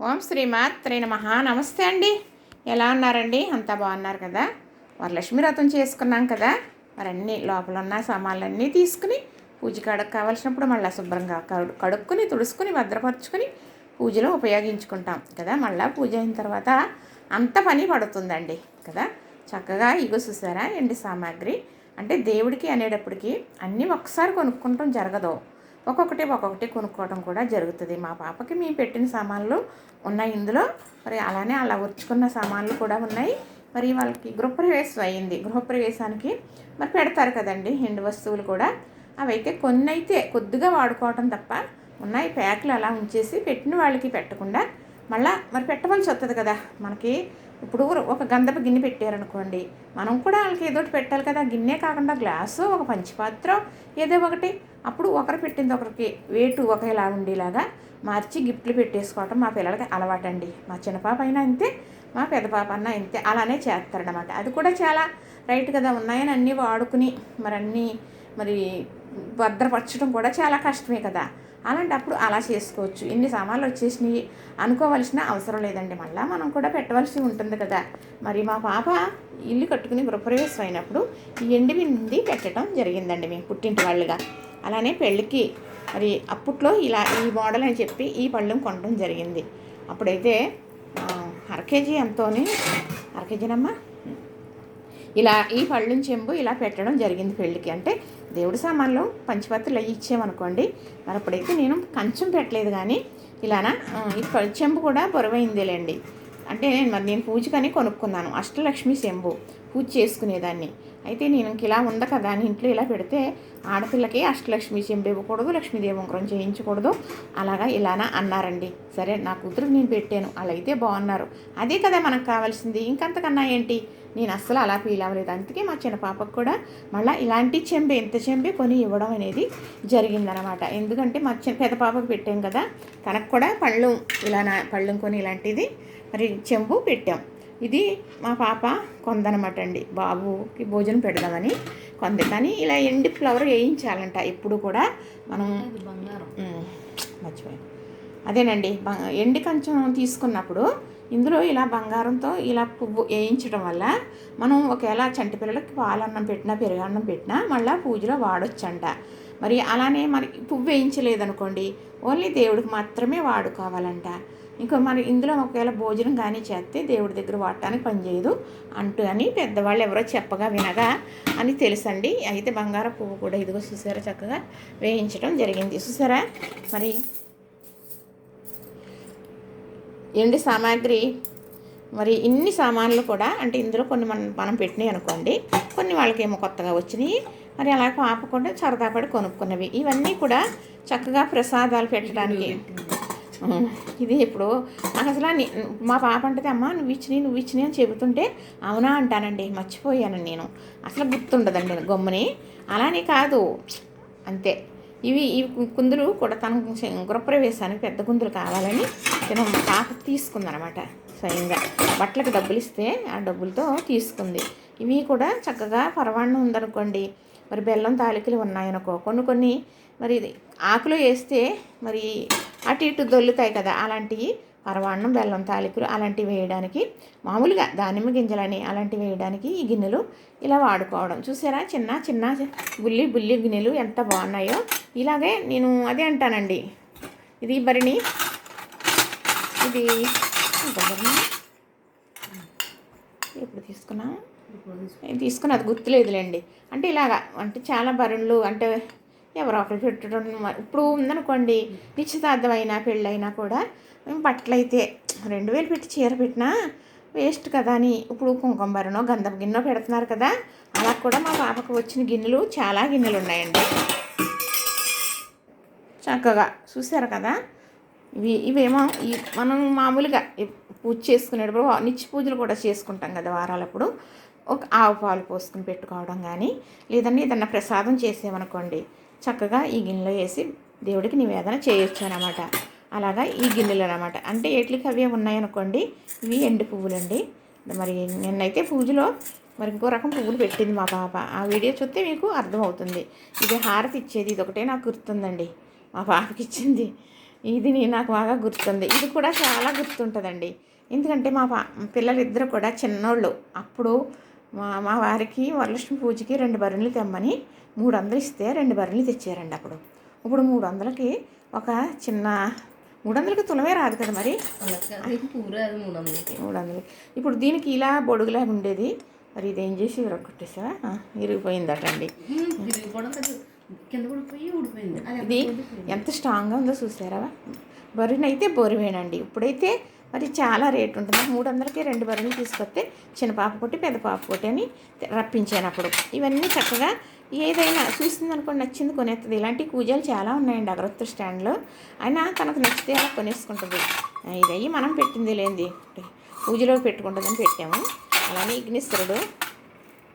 ఓం శ్రీ మాత్రే మహా నమస్తే అండి. ఎలా ఉన్నారండి? అంతా బాగున్నారు కదా? వరలక్ష్మి వ్రతం చేసుకున్నాం కదా? మరి అన్నీ లోపల ఉన్న సామాన్లన్నీ తీసుకుని పూజ కాడకు కావాల్సినప్పుడు మళ్ళీ శుభ్రంగా కడు కడుక్కుని తుడుచుకుని భద్రపరుచుకుని పూజలో ఉపయోగించుకుంటాం కదా? మళ్ళీ పూజ అయిన తర్వాత అంత పని పడుతుందండి కదా? చక్కగా ఇగో చూసారా? ఎండి సామాగ్రి. అంటే దేవుడికి అనేటప్పటికి అన్నీ ఒకసారి కొనుక్కుంటాం జరగదు. ఒక్కొక్కటి ఒక్కొక్కటి కొనుక్కోవడం కూడా జరుగుతుంది. మా పాపకి మేము పెట్టిన సామాన్లు ఉన్నాయి ఇందులో. మరి అలానే అలా ఉరుచుకున్న సామాన్లు కూడా ఉన్నాయి. మరి వాళ్ళకి గృహప్రవేశం అయింది. గృహప్రవేశానికి మరి పెడతారు కదండి ఎండు వస్తువులు కూడా. అవైతే కొన్ని అయితే కొద్దిగా వాడుకోవటం తప్ప ఉన్నాయి ప్యాకులు అలా ఉంచేసి పెట్టిన వాళ్ళకి పెట్టకుండా మళ్ళీ మరి పెట్టవలసి వస్తుంది కదా. మనకి ఇప్పుడు ఒక గంధపు గిన్నె పెట్టారనుకోండి మనం కూడా వాళ్ళకి ఏదో ఒకటి పెట్టాలి కదా. గిన్నె కాకుండా గ్లాసు ఒక పంచిపాత్ర ఏదో ఒకటి. అప్పుడు ఒకరు పెట్టింది ఒకరికి వేటు ఒకేలా ఉండేలాగా మార్చి గిఫ్ట్లు పెట్టేసుకోవటం మా పిల్లలకి అలవాటండి. మా చిన్న పాప అయినా అంతే మా పెద్ద పాప అన్న అంతే. అలానే చేస్తారనమాట అది కూడా చాలా రైట్ కదా. ఉన్నాయని అన్నీ వాడుకుని మరి అన్నీ మరి భద్రపరచడం కూడా చాలా కష్టమే కదా. అలాంటప్పుడు అలా చేసుకోవచ్చు. ఇన్ని సామాన్లు వచ్చేసినాయి. అనుకోవాల్సిన అవసరం లేదండి. మళ్ళీ మనం కూడా పెట్టవలసి ఉంటుంది కదా. మరి మా పాప ఇల్లు కట్టుకుని గృహప్రవేశం అయినప్పుడు ఈ ఎండివి నుండి పెట్టడం జరిగిందండి మేము పుట్టింటి వాళ్ళుగా. అలానే పెళ్ళికి మరి అప్పట్లో ఇలా ఈ మోడల్ అని చెప్పి ఈ పళ్ళెం కొనడం జరిగింది. అప్పుడైతే అరకేజీ అర కేజీ ఎంతోని అర కేజీనమ్మా? ఇలా ఈ పళ్ళుని చెంబు ఇలా పెట్టడం జరిగింది పెళ్ళికి. అంటే దేవుడి సామాన్లు పంచపత్రులు అవి ఇచ్చామనుకోండి మరి అప్పుడైతే నేను కంచం పెట్టలేదు కానీ ఇలానా ఈ ప- చెంబు కూడా బరువైందేలేండి. అంటే నేను మరి నేను పూజకని కొనుక్కున్నాను అష్టలక్ష్మి చెంబు పూజ చేసుకునేదాన్ని. అయితే నేను ఇంక ఇలా ఉంది కదా అని ఇంట్లో ఇలా పెడితే ఆడపిల్లకి అష్టలక్ష్మి చెంబు ఇవ్వకూడదు లక్ష్మీదేవి ఉంకరం చేయించకూడదు అలాగా ఇలానా అన్నారండి. సరే నా కూతురు నేను పెట్టాను అలా అయితే బాగున్నారు. అదే కదా మనకు కావాల్సింది ఇంకంతకన్నా ఏంటి? నేను అస్సలు అలా ఫీల్ అవ్వలేదు. అందుకే మా చిన్న పాపకు కూడా మళ్ళీ ఇలాంటి చెంబే ఎంత చెంబే కొని ఇవ్వడం అనేది జరిగిందనమాట. ఎందుకంటే మా చిన్న పెద్ద పాపకు పెట్టాం కదా తనకు కూడా పళ్ళు ఇలా పళ్ళం కొని ఇలాంటిది మరి చెంబు పెట్టాం. ఇది మా పాప కొందనమాట అండి. బాబుకి భోజనం పెడదామని కొంది. కానీ ఇలా ఎండి ఫ్లవర్ వేయించాలంట. ఎప్పుడు కూడా మనం ఉమ్, మర్చిపోయాను. అదేనండి ఎండి కంచం తీసుకున్నప్పుడు ఇందులో ఇలా బంగారంతో ఇలా పువ్వు వేయించడం వల్ల మనం ఒకవేళ చంటి పిల్లలకి పాలన్నం పెట్టినా పెరుగన్నం పెట్టినా మళ్ళీ పూజలో వాడొచ్చంట. మరి అలానే మరి పువ్వు వేయించలేదనుకోండి ఓన్లీ దేవుడికి మాత్రమే వాడుకోవాలంట. ఇంకా మరి ఇందులో ఒకవేళ భోజనం కానీ చేస్తే దేవుడి దగ్గర వాడటానికి పనిచేయదు అంటూ అని పెద్దవాళ్ళు ఎవరో చెప్పగా వినగా అని తెలుసండి. అయితే బంగారం పువ్వు కూడా ఇదిగో చూసారా చక్కగా వేయించడం జరిగింది. చూసారా? మరి ఎండి సామాగ్రి? మరి ఇన్ని సామాన్లు కూడా అంటే ఇందులో కొన్ని మనం మనం పెట్టినాయి అనుకోండి కొన్ని వాళ్ళకేమో కొత్తగా వచ్చినాయి మరి అలా పాప కూడా సరదా పడి కొనుక్కున్నవి. ఇవన్నీ కూడా చక్కగా ప్రసాదాలు పెట్టడానికి. ఇది ఇప్పుడు నాకు అసలు మా పాప అంటది అమ్మ నువ్వు ఇచ్చినాయి నువ్వు ఇచ్చినాయి అని చెబుతుంటే అవునా అంటానండి. మర్చిపోయాను నేను. అసలు గుర్తుండదండి గమ్ముని. అలానే కాదు. అంతే. ఇవి ఇవి కుందులు కూడా తన గృహప్రవేశానికి పెద్ద కుందులు కావాలని తను పాప తీసుకుందనమాట స్వయంగా. బట్టలకు డబ్బులు ఇస్తే ఆ డబ్బులతో తీసుకుంది. ఇవి కూడా చక్కగా పరవాణం ఉందనుకోండి. మరి బెల్లం తాలికలు ఉన్నాయనుకో కొన్ని కొన్ని మరి ఇది వేస్తే మరి అటు ఇటు దొల్లుతాయి కదా అలాంటివి పరవాన్నం బెల్లం తాలికలు అలాంటివి వేయడానికి మామూలుగా దానిమ్మ గింజలని అలాంటివి వేయడానికి ఈ గిన్నెలు ఇలా వాడుకోవడం. చూసారా? చిన్న చిన్న బుల్లి బుల్లి గిన్నెలు ఎంత బాగున్నాయో. ఇలాగే నేను అదే అంటానండి. ఇది భరిణి ఇది ఎప్పుడు తీసుకున్నా? నేను తీసుకుని అది గుర్తులేదులేండి. అంటే ఇలాగా అంటే చాలా బరుణులు అంటే ఎవరో ఒకరు పెట్టడం ఇప్పుడు ఉందనుకోండి నిశ్చితార్థమైనా పెళ్ళైనా కూడా బట్టలు రెండు వేలు పెట్టి చీర పెట్టినా వేస్ట్ కదా అని. ఇప్పుడు కుంకుమ బరినో గంధం గిన్నె పెడుతున్నారు కదా అలా కూడా మా పాపకు వచ్చిన గిన్నెలు చాలా గిన్నెలు ఉన్నాయండి చక్కగా చూసారు కదా? ఇవి ఇవేమో ఈ మనం మామూలుగా పూజ చేసుకునేటప్పుడు నిత్య పూజలు కూడా చేసుకుంటాం కదా వారాలప్పుడు. ఒక ఆవు పాలు పోసుకుని పెట్టుకోవడం కానీ లేదంటే ఏదన్నా ప్రసాదం చేసామనుకోండి చక్కగా ఈ గిన్నెలో వేసి దేవుడికి నివేదన చేయొచ్చు అనమాట అలాగా ఈ గిన్నెలు అనమాట అంటే ఎట్లకి అవే ఉన్నాయనుకోండి ఇవి ఎండు పువ్వులండి. మరి నిన్నైతే పూజలో మరి ఇంకో రకం పువ్వులు పెట్టింది మా పాప. ఆ వీడియో చూస్తే మీకు అర్థమవుతుంది. ఇది హారతి ఇచ్చేది ఇది ఒకటే నాకు గుర్తుందండి. మా పాపకి ఇచ్చింది. ఇది నాకు బాగా గుర్తుంది. ఇది కూడా చాలా గుర్తుంటుందండి. ఎందుకంటే మా పా పిల్లలిద్దరు కూడా చిన్నోళ్ళు. అప్పుడు మా మా వారికి వరలక్ష్మి పూజకి రెండు బర్రెలు తెమ్మని మూడు వందలు ఇస్తే రెండు బర్రెలు తెచ్చారండి అప్పుడు. ఇప్పుడు మూడు వందలకి ఒక చిన్న మూడు వందలకి తులమే రాదు కదా మరి? మూడు వందలకి మూడు వందలు ఇప్పుడు దీనికి ఇలా బొడుగులా ఉండేది. మరి ఇదేం చేసి విరగొట్టేసావా ఇరిగిపోయిందటండి. అది ఇది ఎంత స్ట్రాంగ్గా ఉందో చూసారా బరువునైతే బొరివేనండి. ఇప్పుడైతే మరి చాలా రేట్ ఉంటుంది. మూడు వందలకి రెండు బర్రెలు తీసుకొస్తే చిన్న పాప కొట్టి పెద్ద పాప కొట్టి అని రప్పించాను అప్పుడు. ఇవన్నీ చక్కగా ఏదైనా చూసింది అనుకోండి నచ్చింది కొనేస్తుంది ఇలాంటి కూజాలు చాలా ఉన్నాయండి అగరొత్తు స్టాండ్లో. అయినా తనకు నచ్చితే అలా కొనేసుకుంటుంది. ఇదయ్యి మనం పెట్టింది లేనిది పూజలో పెట్టుకుంటుందని పెట్టాము. అలానే ఇగ్నిస్తుడు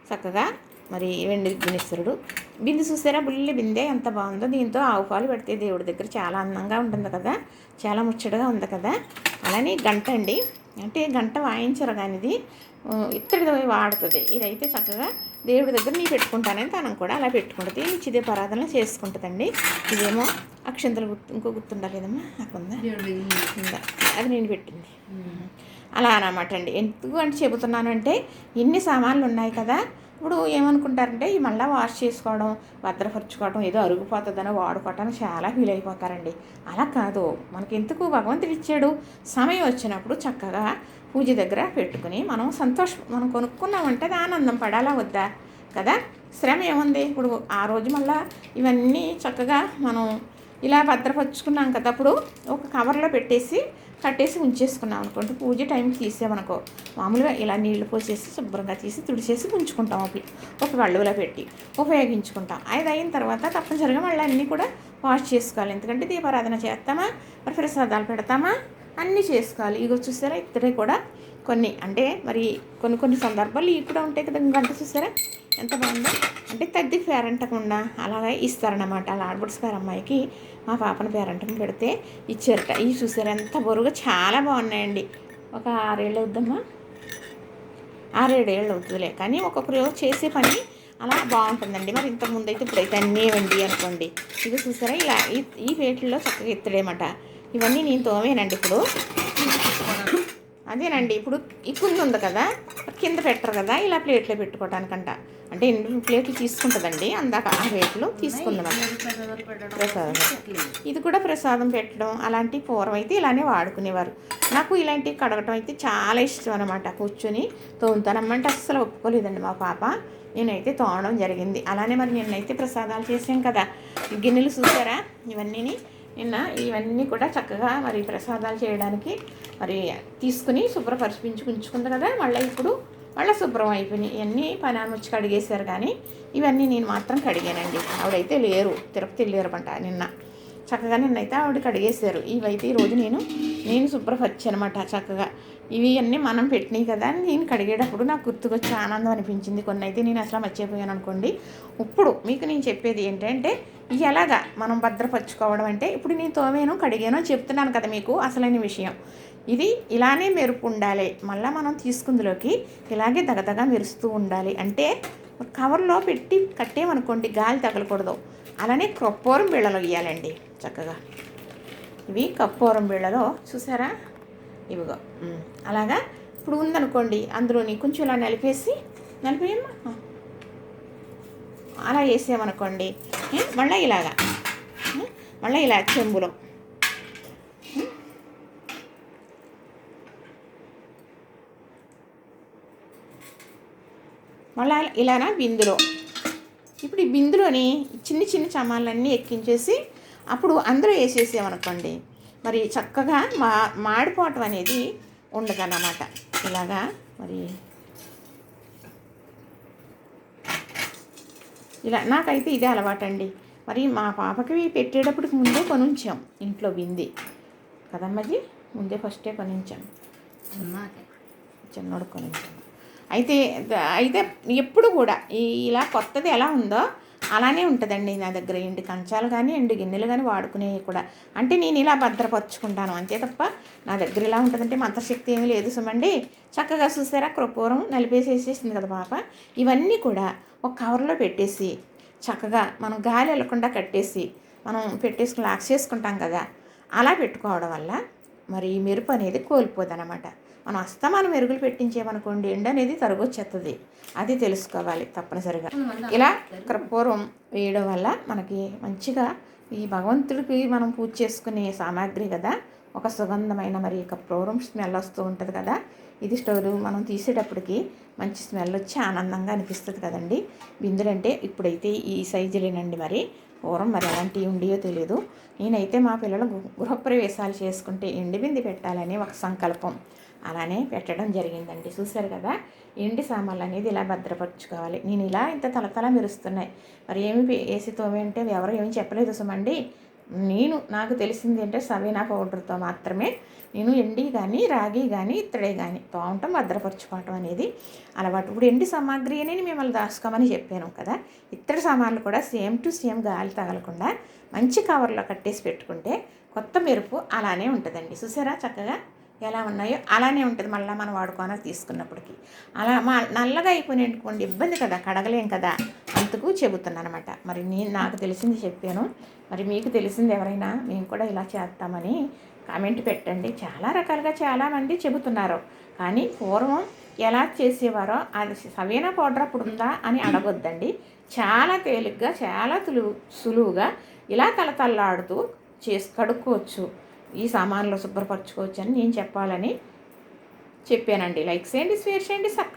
చక్కగా మరి వెండి వినిస్తురుడు బిందు చూసారా? బుల్లి బిందె ఎంత బాగుందో. దీంతో ఆవు పాలు పెడితే దేవుడి దగ్గర చాలా అందంగా ఉంటుంది కదా. చాలా ముచ్చటగా ఉంది కదా. అలానే గంట అండి. అంటే గంట వాయించరు కానీ ఇది. ఆ, ఇత్తడిది వాడుతుంది. ఇదైతే చక్కగా దేవుడి దగ్గర నీ పెట్టుకుంటానని తనం కూడా అలా పెట్టుకుంటుంది. నిత్యదే పరాధనలు చేసుకుంటుందండి. ఇదేమో అక్షంతలు గుర్తు ఇంకో గుర్తుందా లేదమ్మా? నాకు ఉందా దేవుడి ఉందా? అది నేను పెట్టింది. అలా అనమాట అండి. ఎందుకు అంటే చెబుతున్నానంటే ఇన్ని సామాన్లు ఉన్నాయి కదా? ఇప్పుడు ఏమనుకుంటారంటే ఈ మళ్ళీ వాష్ చేసుకోవడం భద్రపరచుకోవడం ఏదో అరుగుపోతుందని వాడుకోవటం చాలా ఫీల్ అయిపోతారండి. అలా కాదు. మనకి ఎందుకు భగవంతుడు ఇచ్చాడు? సమయం వచ్చినప్పుడు చక్కగా పూజ దగ్గర పెట్టుకుని మనం సంతోషం మనం కొనుక్కున్నామంటే అది ఆనందం పడాలా వద్దా? కదా? శ్రమ ఏముంది? ఇప్పుడు ఆ రోజు మళ్ళా ఇవన్నీ చక్కగా మనం ఇలా భద్రపరుచుకున్నాం కదా. అప్పుడు ఒక కవర్లో పెట్టేసి కట్టేసి ఉంచేసుకున్నాం అనుకోండి. పూజ టైంకి తీసామనుకో మామూలుగా ఇలా నీళ్ళు పోసేసి శుభ్రంగా తీసి తుడిచేసి ఉంచుకుంటాం ఒక ఒక వళ్ళులో పెట్టి ఉపయోగించుకుంటాం. అది అయిన తర్వాత తప్పనిసరిగా మళ్ళీ అన్నీ కూడా వాష్ చేసుకోవాలి. ఎందుకంటే దీపారాధన చేస్తామా? మరి ప్రసాదాలు పెడతామా? అన్నీ చేసుకోవాలి. ఇగో చూసారా? ఇద్దరే కూడా కొన్ని అంటే మరి కొన్ని కొన్ని సందర్భాలు ఇవి కూడా ఉంటాయి కదా గంట చూసారా? ఎంత బాగుందో. అంటే తద్ది పేరంటకుండా అలాగే ఇస్తారన్నమాట. అలా ఆడబడుచు గారు అమ్మాయికి మా పాపను పేరంటం పెడితే ఇచ్చారట. ఇవి చూసారా? ఎంత బరువుగా చాలా బాగున్నాయండి. ఒక ఆరేళ్ళు అవుద్దమ్మా. ఆరేడేళ్ళు అవుతుందిలే. కానీ ఒక్కొక్కరు చేసే పని అలా బాగుంటుందండి. మరి ఇంతకుముందు అయితే ఇప్పుడైతే అన్నీ వండి అనుకోండి. ఇది చూసారా? ఇలా ఈ ఈ వేటిల్లో చక్కగా ఎత్తడేమట ఇవన్నీ నేను తోమేనండి ఇప్పుడు. అదేనండి. ఇప్పుడు ఈ కుంది ఉంది కదా కింద పెట్టరు కదా ఇలా ప్లేట్లో పెట్టుకోవడానికంట అంటే ఎన్ని ప్లేట్లు తీసుకుంటుందండి అందాక ఆ ప్లేట్లు తీసుకుందాం ప్రసాదం. ఇది కూడా ప్రసాదం పెట్టడం అలాంటి పూర్వం అయితే ఇలానే వాడుకునేవారు. నాకు ఇలాంటివి కడగటం అయితే చాలా ఇష్టం అనమాట కూర్చొని తోముతానమ్మంటే అస్సలు ఒప్పుకోలేదండి మా పాప. నేనైతే తోమడం జరిగింది. అలానే మరి నిన్నైతే ప్రసాదాలు చేసాం కదా. గిన్నెలు చూసారా? ఇవన్నీని నిన్న ఇవన్నీ కూడా చక్కగా మరి ప్రసాదాలు చేయడానికి మరి తీసుకుని శుభ్రపరిపించి ఉంచుకుంది కదా. మళ్ళీ ఇప్పుడు మళ్ళీ శుభ్రం అయిపోయినాయి. ఇవన్నీ పనాముచ్చి కడిగేశారు కానీ ఇవన్నీ నేను మాత్రం కడిగానండి. ఆవిడైతే లేరు. తిరుపతి వెళ్ళారమంట నిన్న. చక్కగా నిన్నైతే ఆవిడ కడిగేశారు. ఇవైతే ఈరోజు నేను నేను శుభ్రపరిచానమాట చక్కగా ఇవి అన్నీ మనం పెట్టినాయి కదా అని నేను కడిగేటప్పుడు నాకు గుర్తుకొచ్చి ఆనందం అనిపించింది. కొన్ని అయితే నేను అసలు మర్చిపోయాను అనుకోండి. ఇప్పుడు మీకు నేను చెప్పేది ఏంటంటే ఎలాగా మనం భద్రపరచుకోవడం అంటే ఇప్పుడు నేను తోమేను కడిగాను చెప్తున్నాను కదా మీకు అసలైన విషయం. ఇది ఇలానే మెరుపు ఉండాలి. మళ్ళీ మనం తీసుకుందులోకి ఇలాగే దగదగ మెరుస్తూ ఉండాలి. అంటే కవర్లో పెట్టి కట్టేమనుకోండి గాలి తగలకూడదు. అలానే కప్పూరం బిళ్ళలు ఇవ్వాలండి చక్కగా. ఇవి కప్పోరం బిళ్ళలో చూసారా? ఇవిగో. అలాగా ఇప్పుడు ఉందనుకోండి అందులోని కొంచెం ఇలా నలిపేసి నలిపేయమ్మా. అలా వేసామనుకోండి? మళ్ళీ ఇలాగా? మళ్ళీ ఇలా చెంబులో? మళ్ళా ఇలానా బిందులో ఇప్పుడు ఈ బిందులోని చిన్న చిన్న చమాలన్నీ ఎక్కించేసి అప్పుడు అందులో వేసేసామనుకోండి మరి చక్కగా మా మాడిపోవటం అనేది ఉండదన్నమాట. ఇలాగా మరి ఇలా నాకైతే ఇదే అలవాటండి. మరి మా పాపకి పెట్టేటప్పటికి ముందే కొనుంచాం ఇంట్లో బింది కదమ్మజీ? ముందే ఫస్టే కొనించాం. చిన్నోడు కొనించాను అయితే అయితే ఎప్పుడు కూడా ఇలా కొత్తది ఎలా ఉందో అలానే ఉంటుందండి నా దగ్గర ఎండు కంచాలు కానీ ఎండు గిన్నెలు కానీ వాడుకునేవి కూడా. అంటే నేను ఇలా భద్రపరుచుకుంటాను. అంతే తప్ప నా దగ్గర ఇలా ఉంటుందంటే మంత్రశక్తి ఏమీ లేదు సుమండి. చక్కగా చూసారా? కృపూరం నలిపేసేసేసింది కదా పాప. ఇవన్నీ కూడా ఒక కవర్లో పెట్టేసి చక్కగా మనం గాలి వెళ్ళకుండా కట్టేసి మనం పెట్టేసుకుని లాక్స్ చేసుకుంటాం కదా. అలా పెట్టుకోవడం వల్ల మరి ఈ మెరుపు అనేది కోల్పోదన్నమాట. మనం అస్తమానం మెరుగులు పెట్టించేమనుకోండి ఎండ అనేది తరగొచ్చేస్తుంది అది తెలుసుకోవాలి తప్పనిసరిగా. ఇలా కర్పూరం వేయడం వల్ల మనకి మంచిగా ఈ భగవంతుడికి మనం పూజ చేసుకునే సామాగ్రి కదా ఒక సుగంధమైన మరి కర్పూరం స్మెల్ వస్తూ ఉంటుంది కదా ఇది స్టవ్ మనం తీసేటప్పటికి మంచి స్మెల్ వచ్చి ఆనందంగా అనిపిస్తుంది కదండి. బిందులంటే ఇప్పుడైతే ఈ సైజులేనండి మరి పూర్వం మరి ఎలాంటివి ఉండియో తెలియదు నేనైతే మా పిల్లలు గృహప్రవేశాలు చేసుకుంటే ఎండి బింది పెట్టాలని ఒక సంకల్పం. అలానే పెట్టడం జరిగిందండి. చూశారు కదా? ఎండి సామాన్లు అనేది ఇలా భద్రపరచుకోవాలి. నేను ఇలా ఇంత తలతల మెరుస్తున్నాయి. మరి ఏమి ఏసీ వేసి తోమి అంటే ఎవరు ఏమి చెప్పలేదు సుమండి. నేను నాకు తెలిసింది అంటే సవీనా పౌడర్తో మాత్రమే నేను ఎండి కానీ రాగి కానీ ఇత్తడే కానీ తోమటం భద్రపరచుకోవటం అనేది అలవాటు. ఇప్పుడు ఎండి సామాగ్రి అనేది మిమ్మల్ని దాచుకోమని చెప్పాను కదా? ఇత్తడి సామాన్లు కూడా సేమ్ టు సేమ్ గాలి తగలకుండా మంచి కవర్లో కట్టేసి పెట్టుకుంటే కొత్త మెరుపు అలానే ఉంటుందండి. చూసారా చక్కగా? ఎలా ఉన్నాయో అలానే ఉంటుంది. మళ్ళీ మనం వాడుకోనకి తీసుకున్నప్పటికీ. అలా మా నల్లగా అయిపోయినటువంటి ఇబ్బంది కదా కడగలేం కదా అందుకు చెబుతున్నాను అనమాట మరి నేను నాకు తెలిసింది చెప్పాను. మరి మీకు తెలిసింది ఎవరైనా మేము కూడా ఇలా చేస్తామని కామెంట్ పెట్టండి. చాలా రకాలుగా చాలామంది చెబుతున్నారు. కానీ పూర్వం ఎలా చేసేవారో అది సవీనా పౌడర్ అప్పుడు ఉందా అని అడగొద్దండి. చాలా తేలిగ్గా చాలా తులు సులువుగా ఇలా తలతల్లాడుతూ చేసి కడుక్కోవచ్చు. ఈ సామాన్లు శుభ్రపరచుకోవచ్చు అని నేను చెప్పాలని చెప్పానండి. లైక్ చేయండి షేర్ చేయండి సబ్స్క్రైబ్